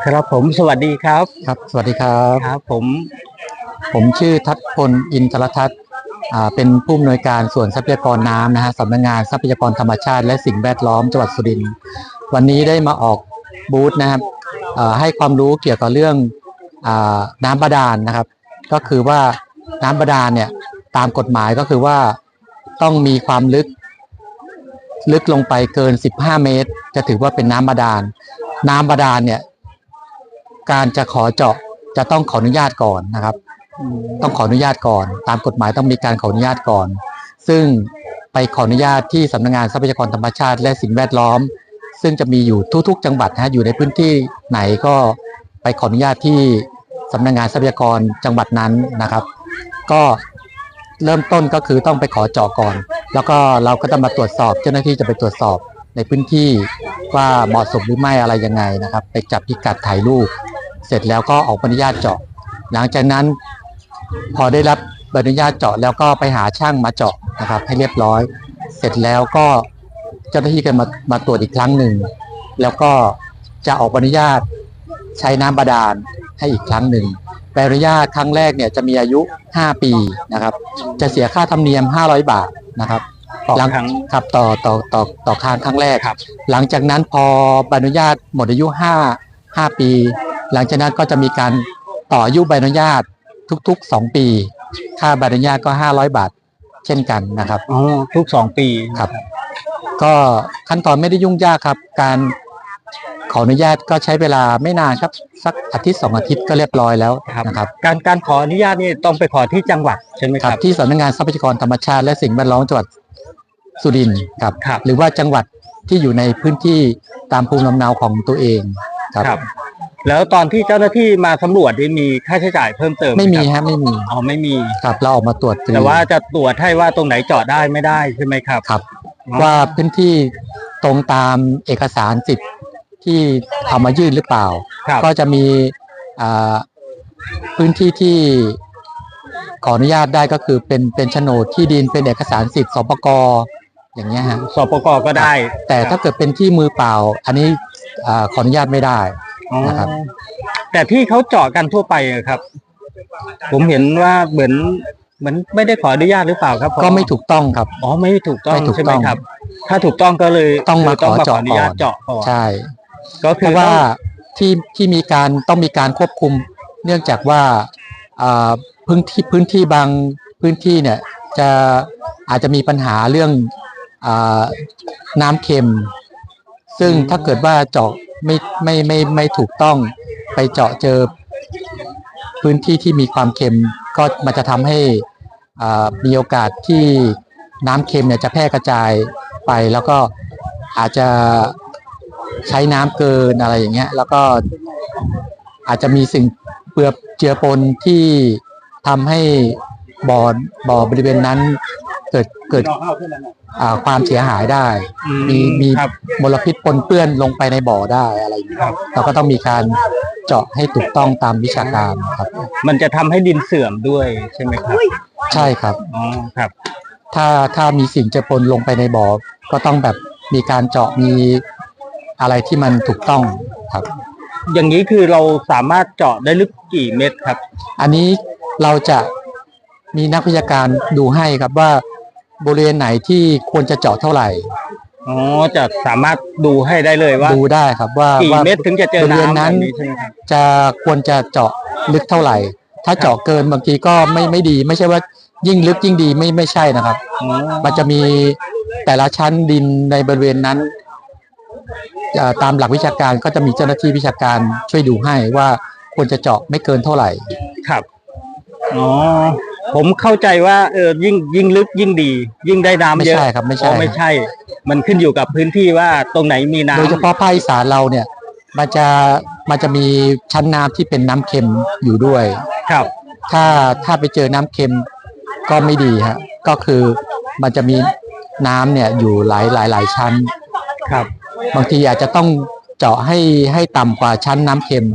ครับผมสวัสดีครับ ครับ สวัสดีครับครับ ผมผมชื่อทัศพลอินทรทัศน์อ่าเป็นผู้อำนวยการส่วนทรัพยากรน้ำนะฮะสำนักงานทรัพยากรธรรมชาติ และสิ่งแวดล้อมจังหวัดสุรินทร์วันนี้ได้มาออกบูธนะครับอ่าให้ความรู้เกี่ยวกับเรื่องอาน้ำบาดาลนะครับ ก็คือว่าน้ำบาดาลเนี่ยตามกฎหมายก็คือว่าต้องมีความลึก ลึกลงไปเกิน 15 เมตร จะถือว่าเป็นน้ำบาดาล น้ำบาดาลเนี่ย การจะขอเจาะจะต้องขออนุญาตก่อนนะครับ ต้องขออนุญาตก่อน ตามกฎหมายต้องมีการขออนุญาตก่อน ซึ่งไปขออนุญาตที่สำนักงานทรัพยากรธรรมชาติ และสิ่งแวดล้อม ซึ่งจะมีอยู่ทุก ๆ จังหวัดนะฮะอยู่ในพื้นที่ไหนก็ไปขออนุญาตที่สำนักงานทรัพยากรจังหวัดนั้นนะครับ ก็เริ่มต้นก็คือต้องไปขอเจาะก่อน แล้วก็เราก็จะมาตรวจสอบ เจ้าหน้าที่จะไปตรวจสอบในพื้นที่ว่าเหมาะสมหรือไม่อะไรยังไงนะครับ ไปจับพิกัดถ่ายรูป สร็จแล้วก็ออกใบอนุญาตเจาะ หลังจากนั้นพอได้รับใบอนุญาตเจาะแล้วก็ไปหาช่างมาเจาะนะครับ ให้เรียบร้อย เสร็จแล้วก็เจ้าหน้าที่กันมามาตรวจอีกครั้งหนึ่งแล้วก็จะออกใบอนุญาตใช้น้ำบาดาลให้อีกครั้งหนึ่งใบอนุญาตครั้งแรกเนี่ยจะมีอายุ 5 ปีนะครับ จะเสียค่าธรรมเนียม 500 บาทนะครับต่อหลังครั้งครับต่อต่อต่อต่อครั้งครั้งแรกครับ หลังจากนั้นพอใบอนุญาตหมดอายุ 5 5 ปี หลังจากนั้นก็จะมีการต่ออายุใบอนุญาตทุกๆ 2 ปี ค่าใบอนุญาตก็ 500 บาทเช่นกันนะครับอ๋อทุกสองปีครับ ก็ขั้นตอนไม่ได้ยุ่งยากครับ การขออนุญาตก็ใช้เวลาไม่นานครับ สักอาทิตย์สองอาทิตย์ก็เรียบร้อยแล้วนะครับ การการขออนุญาตนี่ต้องไปขอที่จังหวัดใช่ไหมคครัรับบที่สำนักงานทรัพยากรธรรมชาติและสิ่งแวดล้อมจังหวัดสุรินทร์ครับครับหรือว่าจังหวัดที่อยู่ในพื้นที่ตามภูมิลำเนาของตัวเองครับครับ แล้วตอนที่เจ้าหน้าที่มาสำรวจนี่มีค่าใช้จ่ายเพิ่มเติมหไม่มีครับฮะไม่มีอ๋อไม่มี ครับเราออกมาตรวจฟรีแต่ว่าจะตรวจให้ว่าตรงไหนเจาะได้ไม่ได้ใช่ไหมครับ ครับ อ๋อ ว่าพื้นที่ตรงตามเอกสารสิทธิ์ที่เอามายื่นหรือเปล่า ครับก็จะมีอ่าพื้นที่ที่ขออนุญาตได้ก็คือเป็นเป็นโฉนดที่ดินเป็นเอกสารสิทธิ์สปกอย่างเงี้ยฮะสปกก็ได้แต่ถ้าเกิดเป็นที่มือเปล่า อันนี้อ่าขออนุญาตไม่ได้อ๋อ นะครับ แต่ที่เขาเจาะกันทั่วไปอะครับ ผมเห็นว่าเหมือนเหมือนไม่ได้ขออนุญาตหรือเปล่าครับผก็ไม่ถูกต้องครับ อ๋อไม่ถูกต้องไม่ถูกใช่ไหมต้อง ครับ ถ้าถูกต้องก็เลยต้องมาต้องขอมาขอเจาะอนุญาตก่อนเจาะก่อนใช่ ก็เพคือราะว่าต้องที่ที่มีการต้องมีการควบคุม เนื่องจากว่าอ่าพื้นที่พื้นที่บางพื้นที่เนี่ยจะอาจจะมีปัญหาเรื่องอาน้ำเค็ม ซึ่งถ้าเกิดว่าเจาะไม่ไม่ไม่ไม่ถูกต้องไปเจาะเจอพื้นที่ที่มีความเค็มก็มันจะทำให้อ่ามีโอกาสที่น้ำเค็มเนี่ยจะแพร่กระจายไปแล้วก็อาจจะใช้น้ำเกินอะไรอย่างเงี้ย แล้วก็อาจจะมีสิ่งเปลือเจือปนที่ทำให้บ่อบ่อบริเวณนั้น เกิดเกิดอ่าความเสียหายได้ มีมีครับมลพิษปนเปื้อนลงไปในบ่อได้อะไรอย่างเงี้ยเราก็ต้องมีการเจาะให้ถูกต้องตามวิชาการครับ มันจะทำให้ดินเสื่อมด้วยใช่ไหมครับ ใช่ครับอ๋อครับ ถ้าถ้ามีสิ่งเจือปนลงไปในบ่อ ก็ต้องแบบมีการเจาะมีอะไรที่มันถูกต้องครับ อย่างนี้คือเราสามารถเจาะได้ลึกกี่เมตรครับ อันนี้เราจะมีนักวิชาการดูให้ครับว่า บริเวณไหนที่ควรจะเจาะเท่าไหร่อ๋อจะสามารถดูให้ได้เลยว่า ดูได้ครับว่ากี่ว่าเมตรถึงจะเจอบริเวณน้ำนั้นแบบนี้ใช่ไหมครับจะควรจะเจาะลึกเท่าไหร่ ถ้าเจาะเกินบางทีก็ไม่ไม่ดี ไม่ใช่ว่ายิ่งลึกยิ่งดีไม่ไม่ใช่นะครับอ๋อมันจะมีแต่ละชั้นดินในบริเวณนั้นเอ่อตามหลักวิชาการก็จะมีเจ้าหน้าที่วิชาการช่วยดูให้ว่าควรจะเจาะไม่เกินเท่าไหร่ ครับ อ๋อ ผมเข้าใจว่าเออยิ่งยิ่งลึกยิ่งดี ยิ่งได้น้ำไม่เยอะใช่ครับไม่อ๋ใช่อไม่ใช่ มันขึ้นอยู่กับพื้นที่ว่าตรงไหนมีน้ำโดยเฉพาะภาคอีสานเราเนี่ย มันจะมันจะมีชั้นน้ำที่เป็นน้ำเค็มอยู่ด้วย ครับ ถ้าถ้าไปเจอน้ำเค็มก็ไม่ดีฮะก็คือมันจะมีน้ำเนี่ยอยู่หลายหลายหลายชั้น ครับ บางทีอาจจะต้องเจาะให้ให้ต่ำกว่าชั้นน้ำเค็ม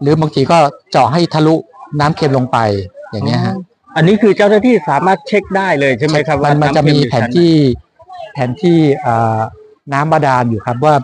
หรือบางทีก็เจาะให้ทะลุน้ำเค็มลงไปอย่างเงี้ยฮะ อันนี้คือเจ้าหน้าที่สามารถเช็คได้เลยใช่ไหมครับมัว่านมันำจะมีเค็อยู่แผนชั้ไหที่แผนที่อ่าน้ำบาดาลอยู่ครับว่า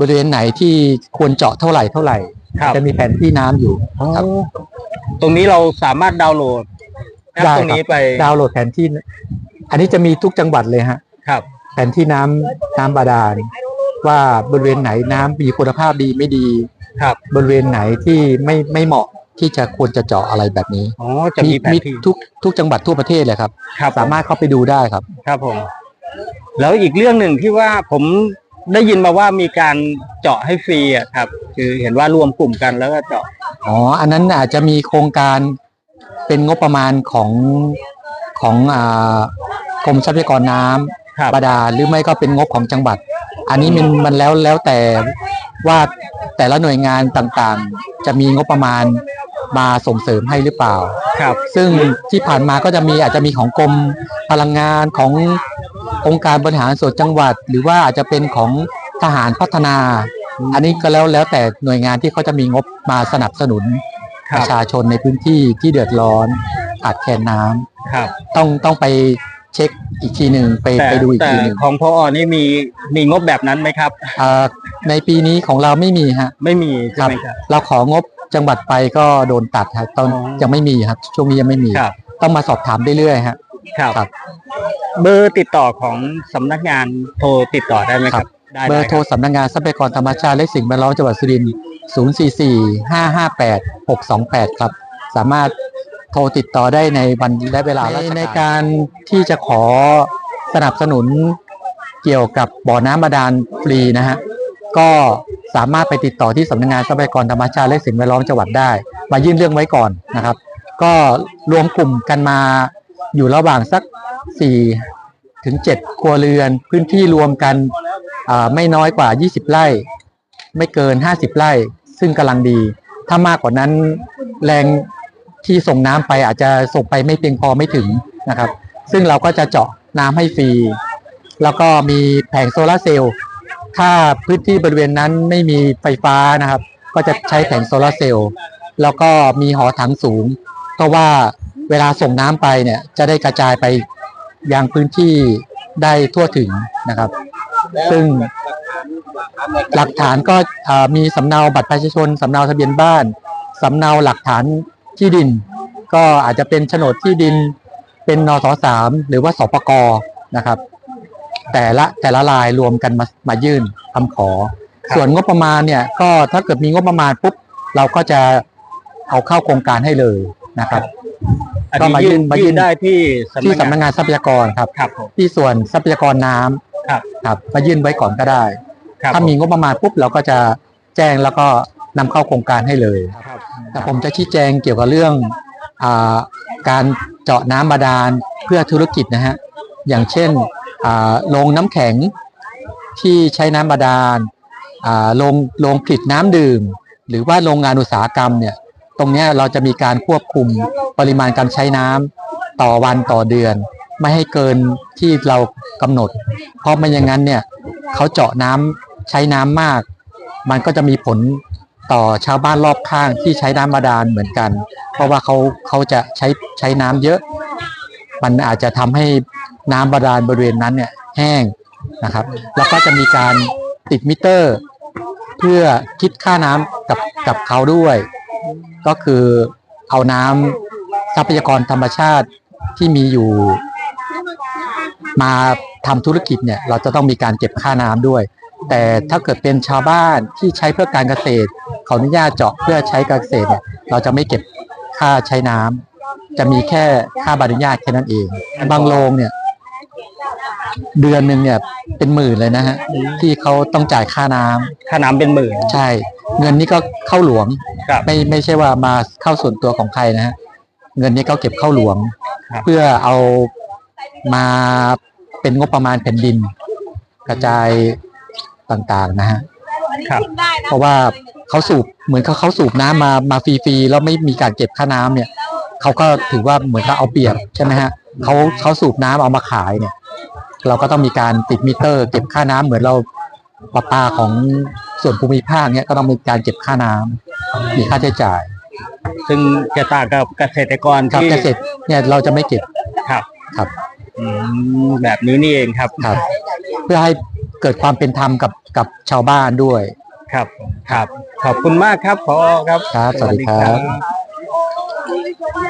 บริเวณไหนที่ควรเจาะเท่าไหร่เท่าไหร่ครับจะมีแผนที่น้ำอยู่ครับตรงนี้เราสามารถดาวน์โหลดแอปได้ตรงนี้ครับไปดาวน์โหลดแผนที่ อันนี้จะมีทุกจังหวัดเลยฮะ ครับ แผนที่น้ำน้ำบาดาลว่าบริเวณไหนน้ำมีคุณภาพดีไม่ดี ครับ บริเวณไหนที่ไม่ไม่เหมาะ ที่จะควรจะเจาะอะไรแบบนี้อ๋อจะมีแผนที่ ทุกทุกจังหวัดทั่วประเทศเลยครับ ครับสามารถเข้าไปดูได้ครับ ครับผม แล้วอีกเรื่องหนึ่งที่ว่าผมได้ยินมาว่ามีการเจาะให้ฟรีอะครับ คือเห็นว่ารวมกลุ่มกันแล้วก็เจาะ อ๋อ อันนั้นอาจจะมีโครงการเป็นงบประมาณของของอ่ากรมทรัพยากรน้ำครับ บาดาลหรือไม่ก็เป็นงบของจังหวัด อันนี้มันมันแล้วแล้วแต่ว่าแต่ละหน่วยงานต่างๆ จะมีงบประมาณ มาส่งเสริมให้หรือเปล่า ครับ ซึ่งที่ผ่านมาก็จะมีอาจจะมีของกรมพลังงานขององค์การบริหารส่วนจังหวัด หรือว่าอาจจะเป็นของทหารพัฒนา อันนี้ก็แล้วแล้วแต่หน่วยงานที่เขาจะมีงบมาสนับสนุนคปรับระชาชนในพื้นที่ที่เดือดร้อนขาดแคลนน้ำครับ ต้องต้องไปเช็คอีกทีหนึ่งไปแต่ไปดูอีกแต่ทีหนึ่งของพอนี่มีมีงบแบบนั้นไหมครับ เอ่อในปีนี้ของเราไม่มีฮะ ไม่มีคใช่รับไหมครับ เราของบ จังหวัดไปก็โดนตัดครับตอนอ๋อ ยังไม่มีครับ ช่วงนี้ยังไม่มี ครับ ต้องมาสอบถามเรื่อยๆฮะ ครับ ครับ เบอร์ติดต่อของสำนักงานโทรติดต่อได้ไหมครับ ได้เบอร์ได้คโทรสำนักงานทรัพยากรธรรมชาติและสิ่งแวดล้อมจังหวัดสุรินทร์044 558 628 ครับ สามารถโทรติดต่อได้ในวันและเวลาราชการในการที่จะขอสนับสนุนเกี่ยวกับบ่อน้ำบาดาลฟรีนะฮะ ก็สามารถไปติดต่อที่สำนักงานทรัพยากรธรรมชาติและสิ่งแวดล้อมจังหวัดได้ มายื่นเรื่องไว้ก่อนนะครับ ก็รวมกลุ่มกันมาอยู่ระหว่างสัก4ถึง7ครัวเรือน พื้นที่รวมกันอ่าไม่น้อยกว่า 20 ไร่ ไม่เกิน 50 ไร่ ซึ่งกำลังดี ถ้ามากกว่านั้นแรงที่ส่งน้ำไปอาจจะส่งไปไม่เพียงพอไม่ถึงนะครับ ซึ่งเราก็จะเจาะน้ำให้ฟรี แล้วก็มีแผงโซลาร์เซลล์ ถ้าพื้นที่บริเวณนั้นไม่มีไฟฟ้านะครับ ก็จะใช้แผงโซลาร์เซลล์แล้วก็มีหอถังสูง เพราะว่าเวลาส่งน้ำไปเนี่ยจะได้กระจายไปยังพื้นที่ได้ทั่วถึงนะครับ ซึ่งหลักฐานก็มีสำเนาบัตรประชาชนสำเนาทะเบียนบ้านสำเนาหลักฐานที่ดิน ก็อาจจะเป็นโฉนดที่ดินเป็นนสสามหรือว่าสปกนะครับ แต่ละแต่ละรายรวมกันมามายื่นคำขอ ส่วนงบประมาณเนี่ยก็ถ้าเกิดมีงบประมาณปุ๊บเราก็จะเอาเข้าโครงการให้เลยนะครับอันก็นี้มายื่ยื่นนมายื่ยื่นนได้ที่ที่สำสำนันักกงานงานทรัพยากรครับ ครับผม ที่ส่วนทรัพยากรน้ำครับ ครับมายื่นไว้ก่อนก็ได้ ครับถ้ามีงบประมาณปุ๊บเราก็จะแจ้งแล้วก็นำเข้าโครงการให้เลย ครับ แต่ผมจะชี้แจงเกี่ยวกับเรื่องอาการเจาะน้ำบาดาลเพื่อธุรกิจนะฮะ อย่างเช่นอ่า โรงน้ำแข็งที่ใช้น้ำบาดาลอ่าโรงโรงผลิตน้ำดื่ม หรือว่าโรงงานอุตสาหกรรมเนี่ยตรงนี้เราจะมีการควบคุมปริมาณการใช้น้ำต่อวันต่อเดือน ไม่ให้เกินที่เรากำหนด เพราะไม่อย่างนั้นเนี่ยเขาเจาะน้ำใช้น้ำมาก มันก็จะมีผลต่อชาวบ้านรอบข้างที่ใช้น้ำบาดาลเหมือนกัน เพราะว่าเขาเขาจะใช้ใช้น้ำเยอะ มันอาจจะทำให้ น้ำบาดาลบริเวณนั้นเนี่ยแห้งนะครับ แล้วก็จะมีการติดมิเตอร์ เพื่อคิดค่าน้ำกับกับเขาด้วย ก็คือเอาน้ำทรัพยากรธรรมชาติที่มีอยู่ มาทำธุรกิจเนี่ย เราจะต้องมีการเก็บค่าน้ำด้วย แต่ถ้าเกิดเป็นชาวบ้านที่ใช้เพื่อการเกษตรขออนุญาตเจาะเพื่อใช้การเกษตรเนี่ยเราจะไม่เก็บค่าใช้น้ำจะมีแค่ค่าใบอนุญาตแค่นั้นเอง บางโรงเนี่ย เดือนหนึ่งเนี่ยเป็นหมื่นเลยนะฮะที่เขาต้องจ่ายค่าน้ำค่าน้ำเป็นหมื่น ใช่ เงินนี้ก็เข้าหลวง ครับไม่ไม่ใช่ว่ามาเข้าส่วนตัวของใครนะฮะเงินนี้เขาเก็บเข้าหลวง ครับ เพื่อเอามาเป็นงบประมาณแผ่นดิน กระจายต่างๆนะฮะ ครับ เพราะว่าเขาสูบเหมือนเขาเขาสูบน้ำมามาฟรีๆแล้วไม่มีการเก็บค่าน้ำเนี่ยเขาก็ถือว่าเหมือนเขาเอาเปรียบใช่ไหมฮะเขาเขาสูบน้ำเอามาขายเนี่ย เราก็ต้องมีการติดมิเตอร์ เก็บค่าน้ำเหมือนเราประปาของส่วนภูมิภาคเนี่ยก็ต้องมีการเก็บค่าน้ำมีค่าใช้จ่าย ซึ่งจะต่างกับเกษตรกรครับที่เกษตรเนี่ยเราจะไม่เก็บครับครับอืมแบบนี้นี่เองครับครับ เพื่อให้เกิดความเป็นธรรมกับกับชาวบ้านด้วยครับครับ ขอบคุณมากครับพอครับครับ สวัสดีครับบ